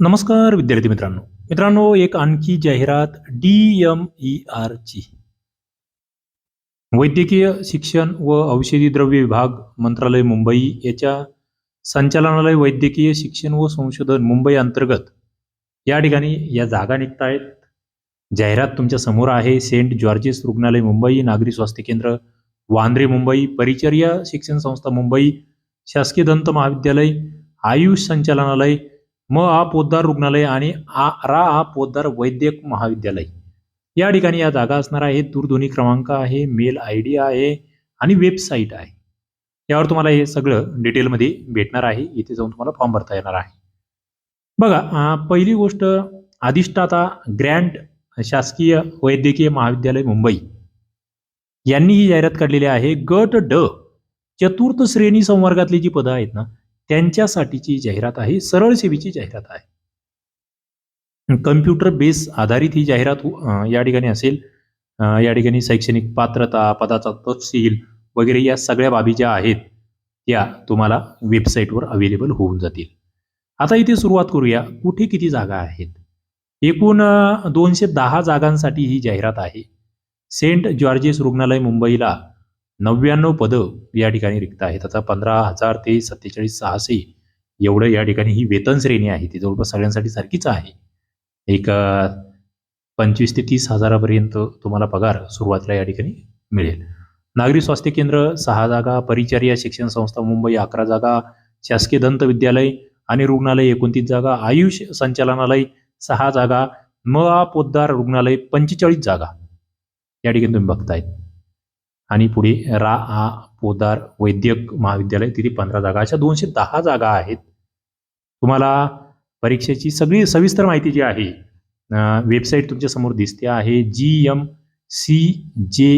नमस्कार विद्यार्थी मित्रांनो. मित्रांनो एक आणखी जाहिरात डी एम ई आर ची. वैद्यकीय शिक्षण व औषधी द्रव्य विभाग मंत्रालय मुंबई याच्या संचालनालय वैद्यकीय शिक्षण व संशोधन मुंबई अंतर्गत या ठिकाणी या जागा निघत आहेत जाहिरात तुमच्यासमोर आहे. सेंट जॉर्जेस रुग्णालय मुंबई नागरी स्वास्थ्य केंद्र वांद्रे मुंबई परिचर्या शिक्षण संस्था मुंबई शासकीय दंत महाविद्यालय आयुष संचालनालय म आ पोद्दार रुग्णालय आणि आ रा आ पोद्दार वैद्यक महाविद्यालय. या ठिकाणी या जागा असणार आहे. दूरध्वनी क्रमांक आहे मेल आय डी आहे आणि वेबसाईट आहे. यावर तुम्हाला हे सगळं डिटेलमध्ये भेटणार आहे. इथे जाऊन तुम्हाला फॉर्म भरता येणार आहे. बघा पहिली गोष्ट अधिष्ठाता ग्रँड शासकीय वैद्यकीय महाविद्यालय मुंबई. यांनी ही जाहिरात काढलेली आहे. गट ड चतुर्थ श्रेणी संवर्गातली जी पदं आहेत ना त्यांच्यासाठीची जाहिरात आहे सरळ सेवेची जाहिरात आहे. कम्प्युटर बेस आधारित ही जाहिरात या ठिकाणी असेल. या ठिकाणी शैक्षणिक पात्रता पदाचा तपशील वगैरे या सगळ्या बाबी ज्या आहेत त्या तुम्हाला वेबसाईटवर अवेलेबल होऊन जातील. आता इथे सुरुवात करूया कुठे किती जागा आहेत? एकूण दोनशे दहा जागांसाठी ही जाहिरात आहे. सेंट जॉर्जेस रुग्णालय मुंबईला नव्याण्णव पदं या ठिकाणी रिक्त आहेत. आता पंधरा हजार ते सत्तेचाळीस सहाशे एवढं या ठिकाणी ही वेतन श्रेणी आहे. ती जवळपास सगळ्यांसाठी सारखीच आहे. एक पंचवीस ते तीस हजारापर्यंत तुम्हाला पगार सुरुवातीला या ठिकाणी मिळेल. नागरी स्वास्थ्य केंद्र सहा जागा परिचर्या शिक्षण संस्था मुंबई अकरा जागा शासकीय दंत विद्यालय आणि रुग्णालय एकोणतीस जागा आयुष संचालनालय सहा जागा म आ पोद्दार रुग्णालय पंचेचाळीस जागा या ठिकाणी तुम्ही बघतायत. आणि पुढे रा आ पोदार वैद्यक महाविद्यालय तिथे पंधरा जागा. अशा दोनशे दहा जागा आहेत. तुम्हाला परीक्षेची सगळी सविस्तर माहिती जी आहे वेबसाईट तुमच्यासमोर दिसते आहे. G M C J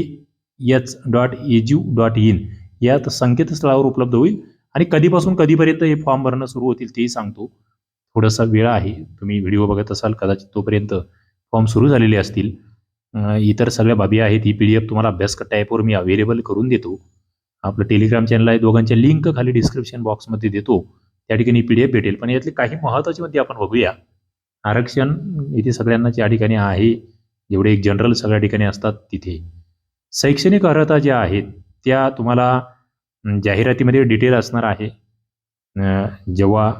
H dot edu dot in या संकेतस्थळावर उपलब्ध होईल. आणि कधीपासून कधीपर्यंत हे फॉर्म भरणं सुरू होतील तेही सांगतो. थोडासा वेळ आहे. तुम्ही व्हिडिओ बघत असाल कदाचित तोपर्यंत फॉर्म सुरू झालेले असतील. इतर सगळ्या बाबी आहेत ही पी डी एफ तुम्हाला अभ्यास टाईपवर मी अवेलेबल करून देतो. आपलं टेलिग्राम चॅनल आहे दोघांच्या लिंक खाली डिस्क्रिप्शन बॉक्समध्ये देतो. त्या ठिकाणी पी डी एफ भेटेल पण यातले काही महत्त्वाचे मध्ये आपण बघूया. आरक्षण इथे सगळ्यांनाच या ठिकाणी आहे जेवढे एक जनरल सगळ्या ठिकाणी असतात तिथे. शैक्षणिक अर्हता ज्या आहेत त्या तुम्हाला जाहिरातीमध्ये डिटेल असणार आहे. जेव्हा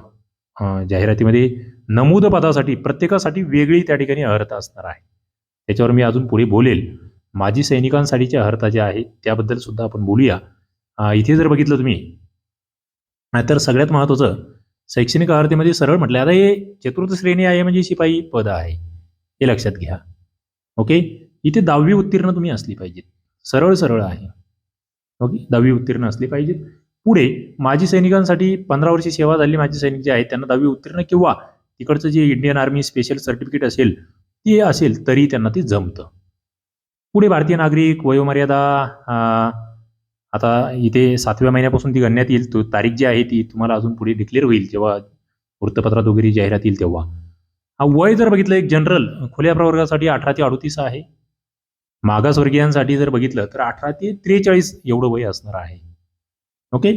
जाहिरातीमध्ये नमूद पदासाठी प्रत्येकासाठी वेगळी त्या ठिकाणी अर्हता असणार आहे. त्याच्यावर मी अजून पुढे बोलेल. माजी सैनिकांसाठीच्या अर्हता ज्या आहेत त्याबद्दल सुद्धा आपण बोलूया. इथे जर बघितलं तुम्ही तर सगळ्यात महत्त्वाचं शैक्षणिक अर्हतेमध्ये सरळ म्हटलं आता हे चतुर्थ श्रेणी आहे म्हणजे शिपाई पद आहे. हे लक्षात घ्या. ओके? इथे दहावी उत्तीर्ण तुम्ही असली पाहिजेत. सरळ सरळ आहे. ओके? दहावी उत्तीर्ण असली पाहिजेत. पुढे माजी सैनिकांसाठी पंधरा वर्षी सेवा झालेली माजी सैनिक जे आहेत त्यांना दहावी उत्तीर्ण किंवा तिकडचं जे इंडियन आर्मी स्पेशल सर्टिफिकेट असेल ते असेल तरी त्यांना ते जमतं. पुढे भारतीय नागरिक वयोमर्यादा आता इथे सातव्या महिन्यापासून ती गणण्यात येईल. तो तारीख जी आहे ती तुम्हाला अजून पुढे डिक्लेअर होईल जेव्हा वृत्तपत्रात वगैरे जाहिरात येईल तेव्हा. हा वय जर बघितलं एक जनरल खुल्या प्रवर्गासाठी अठरा ते अडतीस आहे. मागासवर्गीयांसाठी जर बघितलं तर अठरा ते त्रेचाळीस एवढं वय असणार आहे. ओके?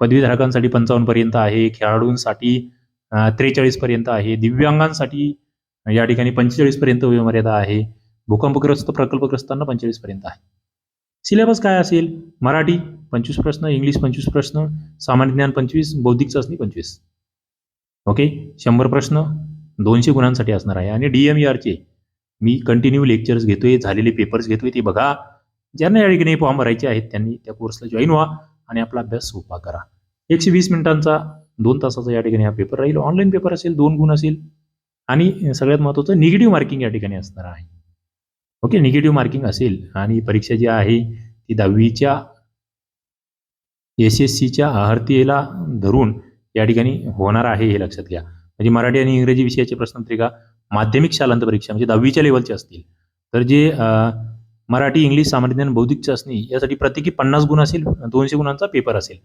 पदवीधारकांसाठी पंचावन्नपर्यंत आहे खेळाडूंसाठी त्रेचाळीस पर्यंत आहे दिव्यांगांसाठी या ठिकाणी पंचेचाळीस पर्यंत वयोमर्यादा आहे. भूकंपग्रस्त प्रकल्पग्रस्तांना पंचेचाळीस पर्यंत आहे. सिलेबस काय असेल? मराठी पंचवीस प्रश्न इंग्लिश पंचवीस प्रश्न सामान्य ज्ञान पंचवीस बौद्धिक चाचणी पंचवीस. ओके शंभर प्रश्न दोनशे गुणांसाठी असणार आहे. आणि डी एम ई आरचे मी कंटिन्यू लेक्चर्स घेतोय झालेले पेपर्स घेतोय ते बघा. ज्यांना या ठिकाणी फॉर्म भरायचे आहेत त्यांनी त्या कोर्सला जॉईन व्हा आणि आपला अभ्यास सोपा करा. एकशे वीस मिनिटांचा दोन तासाचा या ठिकाणी हा पेपर राहील. ऑनलाईन पेपर असेल दोन गुण असेल आणि सगळ्यात महत्त्वाचं निगेटिव्ह मार्किंग या ठिकाणी असणार आहे. ओके निगेटिव्ह मार्किंग असेल आणि परीक्षा जी आहे ती दहावीच्या एस एस सीच्या आहर्तीला धरून या ठिकाणी होणार आहे हे लक्षात घ्या. म्हणजे मराठी आणि इंग्रजी विषयाचे प्रश्नपत्रिका माध्यमिक शालांत परीक्षा म्हणजे दहावीच्या लेवलचे असतील. तर जे मराठी इंग्लिश सामान्य ज्ञान बौद्धिक चाचणी यासाठी प्रत्येकी पन्नास गुण असेल दोनशे गुणांचा पेपर असेल.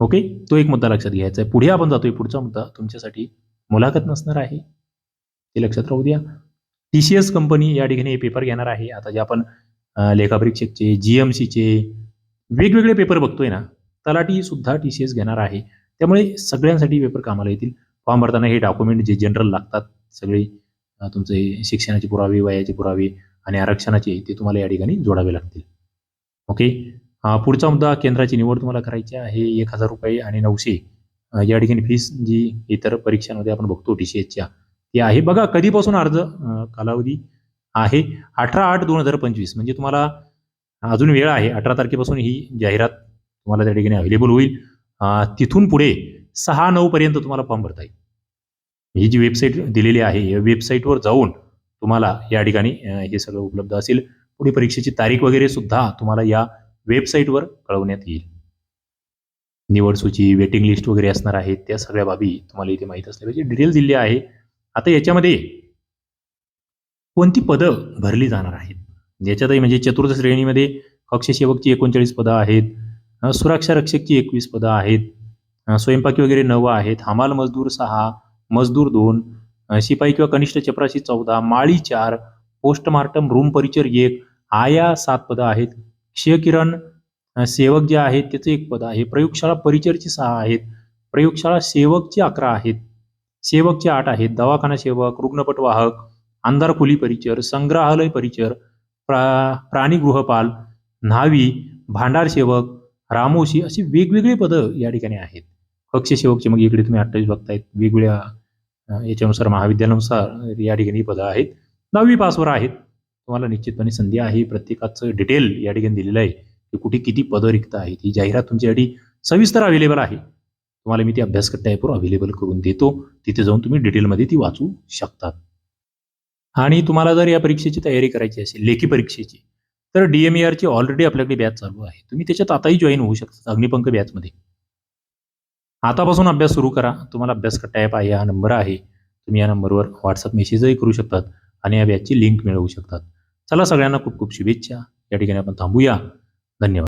ओके तो एक मुद्दा लक्षात घ्यायचा आहे. पुढे आपण जातोय पुढचा मुद्दा तुमच्यासाठी मुलाखत नसणार आहे. ते लक्षात राहू द्या. टी सी एस कंपनी या ठिकाणी हे पेपर घेणार आहे. आता जे आपण लेखापरीक्षकचे जी एम सीचे वेगवेगळे पेपर बघतोय ना तलाठी सुद्धा टी सी एस घेणार आहे. त्यामुळे सगळ्यांसाठी पेपर कामाला येतील. फॉर्म भरताना हे डॉक्युमेंट जे जनरल लागतात सगळे तुमचे शिक्षणाचे पुरावे वयाचे पुरावे आणि आरक्षणाचे ते तुम्हाला या ठिकाणी जोडावे लागतील. ओके पुढचा मुद्दा केंद्राची निवड तुम्हाला करायची आहे. एक हजार रुपये आणि नऊशे. या ठिकाणी फीस जी इतर परीक्षांमध्ये आपण बघतो टी सी एचच्या ती आहे. बघा कधीपासून अर्ज कालावधी आहे? अठरा आठ दोन हजार पंचवीस. म्हणजे तुम्हाला अजून वेळ आहे. अठरा तारखेपासून ही जाहिरात तुम्हाला त्या ठिकाणी अवेलेबल होईल. तिथून पुढे सहा नऊ पर्यंत तुम्हाला फॉर्म भरता येईल. ही जी वेबसाईट दिलेली आहे या वेबसाईटवर जाऊन तुम्हाला या ठिकाणी हे सगळं उपलब्ध असेल. पुढे परीक्षेची तारीख वगैरे सुद्धा तुम्हाला या वेबसाईटवर कळवण्यात येईल. निवड सूची वेटिंग लिस्ट वगैरे असणार आहेत त्या सगळ्या बाबी तुम्हाला इथे माहीत असल्या पाहिजे. डिटेल दिली आहे. आता याच्यामध्ये कोणती पदं भरली जाणार आहेत? याच्यातही म्हणजे चतुर्थ श्रेणीमध्ये कक्षसेवकची एकोणचाळीस पदं आहेत सुरक्षा रक्षकची एकवीस पदं आहेत स्वयंपाकी वगैरे नऊ आहेत हमाल मजदूर सहा मजदूर दोन शिपाई किंवा कनिष्ठ चपराशी चौदा माळी चार पोस्टमार्टम रूम परिचर एक आया सात पदं आहेत क्षयकिरण सेवक जे आहेत त्याचं एक पद आहे. प्रयोगशाळा परिचरची सहा आहेत. प्रयोगशाळा सेवकची अकरा आहेत. सेवकचे आठ आहेत. दवाखाना सेवक रुग्णपट वाहक अंधार खोली परिचर संग्रहालय परिचर प्रा प्राणी गृहपाल न्हावी भांडार सेवक रामोशी अशी वेगवेगळी पदं या ठिकाणी आहेत. कक्ष सेवकचे मग इकडे तुम्ही अठ्ठावीस बघतायत. वेगवेगळ्या याच्यानुसार महाविद्यालयानुसार या ठिकाणी पदं आहेत. दहावी पासवर आहेत. तुम्हाला निश्चितपणे संधी आहे. प्रत्येकाचं डिटेल या ठिकाणी दिलेलं आहे. कुठे किती पदं रिक्त आहेत? ही जाहिरात तुमच्यासाठी सविस्तर अवेलेबल आहे. तुम्हाला मी ती अभ्यासकट्टा ॲपवर अवेलेबल करून देतो. तिथे जाऊन तुम्ही डिटेलमध्ये ती वाचू शकतात. आणि तुम्हाला जर या परीक्षेची तयारी करायची असेल लेखी परीक्षेची तर डी एम ची ऑलरेडी आपल्याकडे बॅच चालू आहे. तुम्ही त्याच्यात आताही जॉईन होऊ शकता अग्निपंख बॅचमध्ये आतापासून अभ्यास सुरू करा. तुम्हाला अभ्यासकट्टा ॲप आहे हा नंबर आहे. तुम्ही या नंबरवर व्हॉट्सअप मेसेजही करू शकतात आणि या बॅचची लिंक मिळवू शकतात. चला सगळ्यांना खूप खूप शुभेच्छा. या ठिकाणी आपण थांबूया. धन्यवाद